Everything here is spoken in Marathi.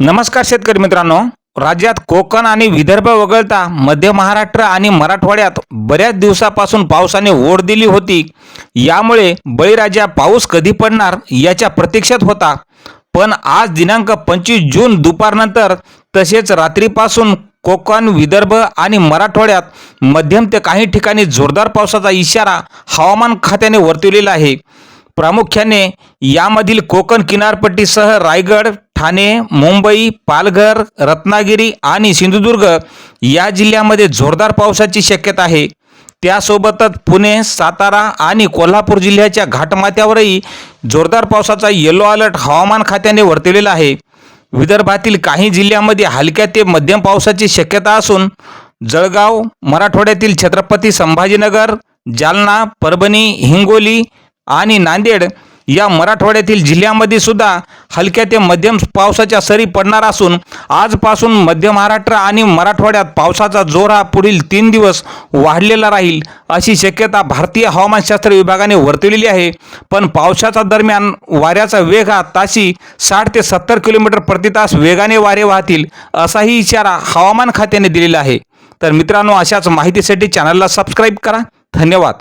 नमस्कार शेतकरी मित्रांनो. राज्यात कोकण आणि विदर्भ वगळता मध्य महाराष्ट्र आणि मराठवाड्यात बऱ्याच दिवसापासून पावसाने ओढ दिली होती. यामुळे बळीराजा पाऊस कधी पडणार याच्या प्रतीक्षेत होता. पण आज दिनांक पंचवीस जून दुपारनंतर तसेच रात्रीपासून कोकण विदर्भ आणि मराठवाड्यात मध्यम ते काही ठिकाणी जोरदार पावसाचा इशारा हवामान खात्याने वर्तवलेला आहे. प्रामुख्याने यामधील कोकण किनारपट्टीसह रायगड ठाणे मुंबई पालघर रत्नागिरी आणि सिंधुदुर्ग या जिल्ह्यामध्ये जोरदार पावसाची शक्यता आहे. त्यासोबतच पुणे सातारा आणि कोल्हापूर जिल्ह्याच्या घाटमाथ्यावरही जोरदार पावसाचा येलो अलर्ट हवामान खात्याने वर्तवलेला आहे. विदर्भातील काही जिल्ह्यामध्ये हलक्या ते मध्यम पावसाची शक्यता असून जळगाव मराठवाड्यातील छत्रपती संभाजीनगर जालना परभणी हिंगोली आणि नांदेड या मराठवाड्यातील जिल्ह्यामध्ये सुद्धा हलक्या ते मध्यम पावसाच्या सरी पडणार असून आजपासून मध्य महाराष्ट्र आणि मराठवाड्यात पावसाचा जोर हा पुढील तीन दिवस वाढलेला राहील अशी शक्यता भारतीय हवामानशास्त्र विभागाने वर्तवलेली आहे. पण पावसाच्या दरम्यान वाऱ्याचा वेग हा ताशी साठ ते सत्तर किलोमीटर प्रति तास वेगाने वारे वाहतील असाही इशारा हवामान खात्याने दिलेला आहे. तर मित्रांनो अशाच माहितीसाठी चॅनलला सबस्क्राईब करा. धन्यवाद.